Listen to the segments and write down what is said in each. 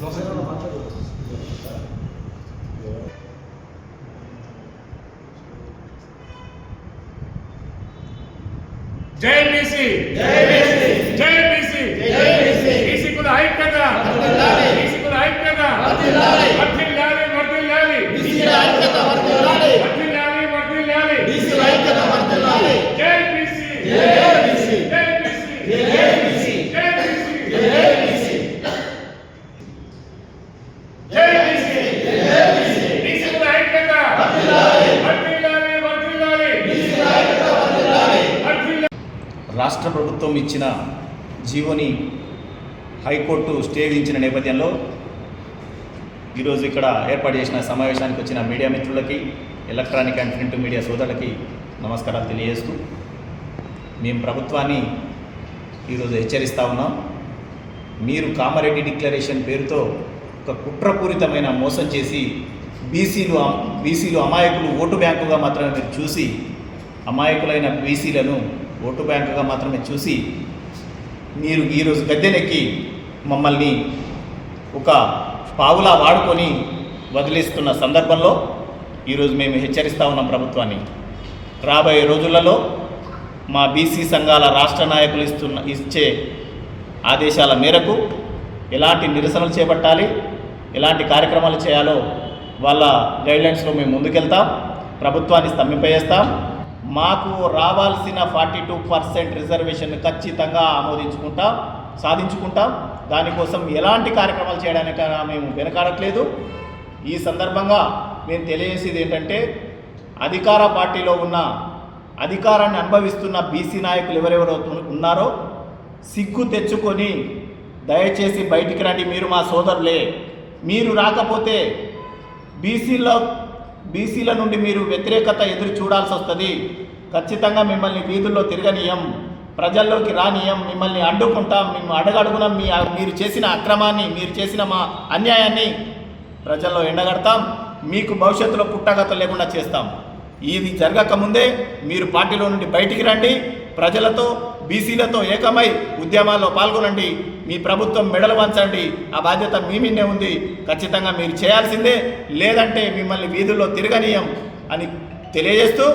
No sé, no. JBC! JBC! రాష్ట్ర ప్రభుత్వం ఇచ్చిన జీవోని హైకోర్టు స్టే విధించిన నేపథ్యంలో ఈరోజు ఇక్కడ ఏర్పాటు చేసిన సమావేశానికి వచ్చిన మీడియా మిత్రులకి ఎలక్ట్రానిక్ అండ్ ప్రింట్ మీడియా సోదరులకి నమస్కారాలు తెలియజేస్తూ మేము ప్రభుత్వాన్ని ఈరోజు హెచ్చరిస్తూ ఉన్నాం. మీరు కామారెడ్డి డిక్లరేషన్ పేరుతో ఒక కుట్రపూరితమైన మోసం చేసి బీసీలు బీసీలు అమాయకులు ఓటు బ్యాంకుగా మాత్రమే మీరు చూసి అమాయకులైన బీసీలను ఓటు బ్యాంకుగా మాత్రమే చూసి మీరు ఈరోజు గద్దెనెక్కి మమ్మల్ని ఒక పావులా వాడుకొని వదిలేస్తున్న సందర్భంలో ఈరోజు మేము హెచ్చరిస్తూ ఉన్నాం ప్రభుత్వాన్ని. రాబోయే రోజులలో మా బీసీ సంఘాల రాష్ట్ర నాయకులు ఇస్తున్న ఇచ్చే ఆదేశాల మేరకు ఎలాంటి నిరసనలు చేపట్టాలి ఎలాంటి కార్యక్రమాలు చేయాలో వాళ్ళ గైడ్లైన్స్లో మేము ముందుకెళ్తాం ప్రభుత్వాన్ని స్తంభింపజేస్తాం. మాకు రావాల్సిన ఫార్టీ టూ పర్సెంట్ రిజర్వేషన్ ఖచ్చితంగా ఆమోదించుకుంటాం సాధించుకుంటాం. దానికోసం ఎలాంటి కార్యక్రమాలు చేయడానికి మేము వెనకాడట్లేదు. ఈ సందర్భంగా మేము తెలియజేసేది ఏంటంటే అధికార పార్టీలో ఉన్న అధికారాన్ని అనుభవిస్తున్న బీసీ నాయకులు ఎవరెవరు ఉన్నారో సిగ్గు తెచ్చుకొని దయచేసి బయటికి రండి మీరు మా సోదరులే. మీరు రాకపోతే బీసీలో బీసీల నుండి మీరు వ్యతిరేకత ఎదురు చూడాల్సి వస్తుంది. ఖచ్చితంగా మిమ్మల్ని వీధుల్లో తిరగనీయం. ప్రజల్లోకి రానియం. మిమ్మల్ని అడ్డుకుంటాం. మేము అడగడుగున. మీ మీరు చేసిన అక్రమాన్ని మీరు చేసిన మా అన్యాయాన్ని ప్రజల్లో ఎండగడతాం. మీకు భవిష్యత్తులో పుట్టగత లేకుండా చేస్తాం. ఇది జరగకముందే మీరు పార్టీలో నుండి బయటికి రండి. ప్రజలతో బీసీలతో ఏకమై ఉద్యమాల్లో పాల్గొనండి. మీ ప్రభుత్వం మెడలు వంచండి. ఆ బాధ్యత మీ మీదే ఉంది. ఖచ్చితంగా మీరు చేయాల్సిందే. లేదంటే మిమ్మల్ని వీధుల్లో తిరగనీయం అని తెలియజేస్తూ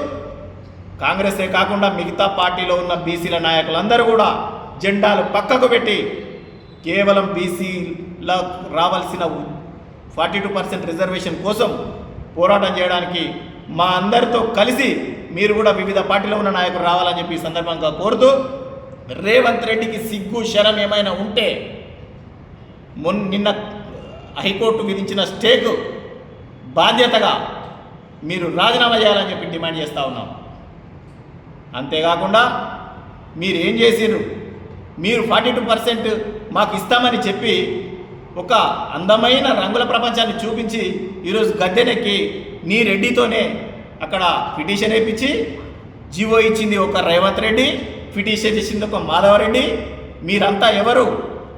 కాంగ్రెసే కాకుండా మిగతా పార్టీలో ఉన్న బీసీల నాయకులందరూ కూడా జెండాలు పక్కకు పెట్టి కేవలం బీసీల రావాల్సిన ఫార్టీ టూ పర్సెంట్ రిజర్వేషన్ కోసం పోరాటం చేయడానికి మా అందరితో కలిసి మీరు కూడా వివిధ పార్టీలో ఉన్న నాయకులు రావాలని చెప్పి ఈ సందర్భంగా కోరుతూ రేవంత్ రెడ్డికి సిగ్గు శరం ఏమైనా ఉంటే మొన్న నిన్న హైకోర్టు విధించిన స్టేకు బాధ్యతగా మీరు రాజీనామా చేయాలని చెప్పి డిమాండ్ చేస్తూ ఉన్నాం. అంతేకాకుండా మీరు ఏం చేసిరు మీరు ఫార్టీ టూ పర్సెంట్ మాకు ఇస్తామని చెప్పి ఒక అందమైన రంగుల ప్రపంచాన్ని చూపించి ఈరోజు గద్దెనెక్కి నీ రెడ్డితోనే అక్కడ పిటిషన్ వేయించి జీవో ఇచ్చింది ఒక రేవంత్ రెడ్డి పిటిషన్ ఇచ్చింది ఒక మాధవరెడ్డి. మీరంతా ఎవరు?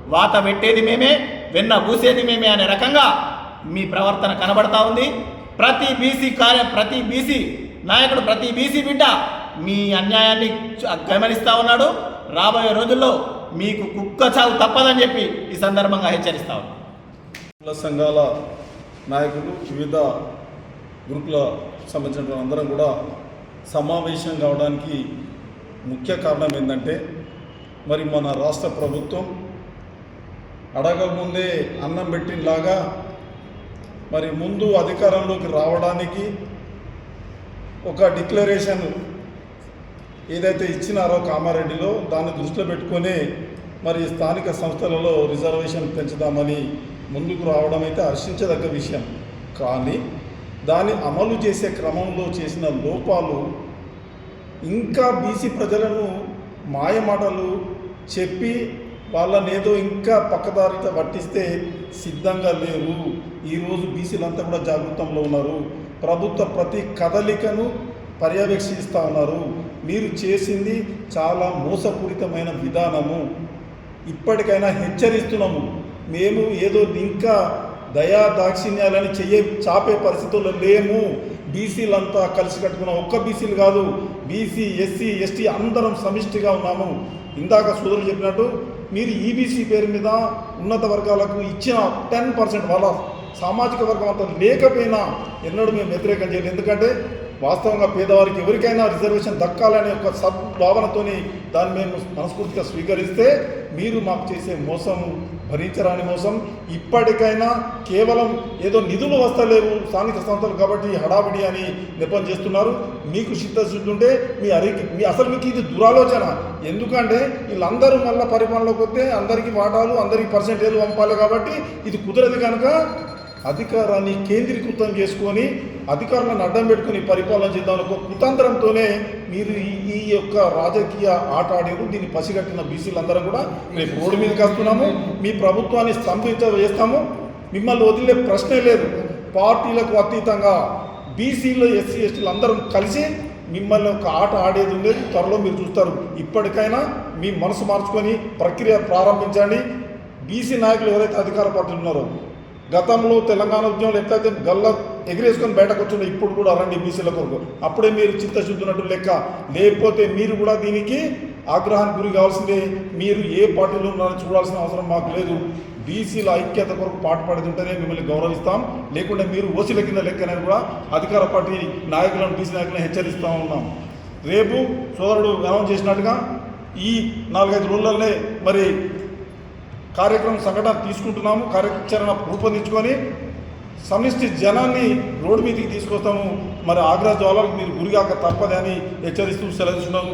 వాత పెట్టేది మేమే వెన్న పూసేది మేమే అనే రకంగా మీ ప్రవర్తన కనబడతా ఉంది. ప్రతి బీసీ కార్య ప్రతి బీసీ నాయకుడు ప్రతి బీసీ బిడ్డ మీ అన్యాయాన్ని గమనిస్తూ ఉన్నాడు. రాబోయే రోజుల్లో మీకు కుక్క చావు తప్పదని చెప్పి ఈ సందర్భంగా హెచ్చరిస్తా ఉన్నాను సంఘాల నాయకులు వివిధ గ్రూపుల సంబంధించిన అందరం కూడా సమావేశం కావడానికి ముఖ్య కారణం ఏంటంటే మరి మన రాష్ట్ర ప్రభుత్వం అడగకముందే అన్నం పెట్టినలాగా మరి ముందు అధికారంలోకి రావడానికి ఒక డిక్లరేషన్ ఏదైతే ఇచ్చినారో కామారెడ్డిలో దాన్ని దృష్టిలో పెట్టుకొని మరి స్థానిక సంస్థలలో రిజర్వేషన్ పెంచుదామని ముందుకు రావడం అయితే హర్షించదగ్గ విషయం. కానీ దాన్ని అమలు చేసే క్రమంలో చేసిన లోపాలు ఇంకా బీసీ ప్రజలను మాయమాటలు చెప్పి వాళ్ళని ఏదో ఇంకా పక్కదారిత పట్టిస్తే సిద్ధంగా లేరు. ఈరోజు బీసీలంతా కూడా జాగృతంలో ఉన్నారు. ప్రభుత్వ ప్రతి కదలికను పర్యవేక్షిస్తూ ఉన్నారు. మీరు చేసింది చాలా మోసపూరితమైన విధానము. ఇప్పటికైనా హెచ్చరిస్తున్నాము. మేము ఏదో ఇంకా దయా దాక్షిణ్యాలని చెయ్యే చాపే పరిస్థితుల్లో లేము. బీసీలంతా కలిసి కట్టుకున్నాం ఒక్క బీసీలు కాదు బీసీ ఎస్సీ ఎస్టీ అందరం సమిష్టిగా ఉన్నాము. ఇందాక సోదరులు చెప్పినట్టు మీరు ఈబీసీ పేరు మీద ఉన్నత వర్గాలకు ఇచ్చిన టెన్ పర్సెంట్ వాళ్ళ సామాజిక వర్గం అంతా లేకపోయినా ఎన్నడూ మేము వ్యతిరేకం చేయలేదు. ఎందుకంటే వాస్తవంగా పేదవారికి ఎవరికైనా రిజర్వేషన్ దక్కాలనే ఒక సద్భావనతోని దాన్ని మేము మనస్ఫూర్తిగా స్వీకరిస్తే మీరు మాకు చేసే మోసం భరించరాని మోసం. ఇప్పటికైనా కేవలం ఏదో నిధులు వస్తలేవు స్థానిక సంస్థలు కాబట్టి హడావిడి అని నెపం చేస్తున్నారు. మీకు చిత్తశుద్ధి ఉంటే మీ అరి మీ అసలు మీకు ఇది దురాలోచన. ఎందుకంటే వీళ్ళందరూ మళ్ళీ పరిపాలనలోకి వస్తే అందరికీ వాటాలు అందరికీ పర్సెంటేజ్ పంపాలి కాబట్టి ఇది కుదరదు కనుక అధికారాన్ని కేంద్రీకృతం చేసుకొని అధికారులను అడ్డం పెట్టుకుని పరిపాలన చేద్దాం ఒక కుతంత్రంతోనే మీరు ఈ ఈ యొక్క రాజకీయ ఆట ఆడారు దీన్ని పసిగట్టిన బీసీలందరం కూడా రేపు రోడ్డు మీదకి వస్తున్నాము. మీ ప్రభుత్వాన్ని స్తంభించ వేస్తాము మిమ్మల్ని వదిలే ప్రశ్నే లేదు. పార్టీలకు అతీతంగా బీసీలో ఎస్సీ ఎస్టీలు అందరం కలిసి మిమ్మల్ని ఒక ఆట ఆడేది ఉండేది. త్వరలో మీరు చూస్తారు. ఇప్పటికైనా మీ మనసు మార్చుకొని ప్రక్రియ ప్రారంభించండి. బీసీ నాయకులు ఎవరైతే అధికార పార్టీలు ఉన్నారో గతంలో తెలంగాణ ఉద్యమంలో ఎట్లయితే గల్ల ఎగిరేసుకొని బయటకు వచ్చిందో ఇప్పుడు కూడా రండి బీసీల కొరకు. అప్పుడే మీరు చిత్తశుద్ధి ఉన్నట్టు లెక్క. లేకపోతే మీరు కూడా దీనికి ఆగ్రహానికి గురి కావాల్సిందే. మీరు ఏ పార్టీలో ఉన్నారని చూడాల్సిన అవసరం మాకు లేదు. బీసీల ఐక్యత కొరకు పాటుపడేది ఉంటేనే మిమ్మల్ని గౌరవిస్తాం. లేకుంటే మీరు ఓసీల కింద లెక్కనని కూడా అధికార పార్టీ నాయకులను బీసీ నాయకులను హెచ్చరిస్తూ ఉన్నాం. రేపు సోదరుడు అనౌన్స్ చేసినట్టుగా ఈ నాలుగైదు రోజులనే మరి కార్యక్రమం సంఘటన తీసుకుంటున్నాము. కార్యాచరణ రూపొందించుకొని సమిష్టి జనాన్ని రోడ్డు మీదకి తీసుకొస్తాము. మరి ఆగ్రా జ్వాలకు మీరు గురిగాక తప్పదని హెచ్చరిస్తూ సెలవిస్తున్నాము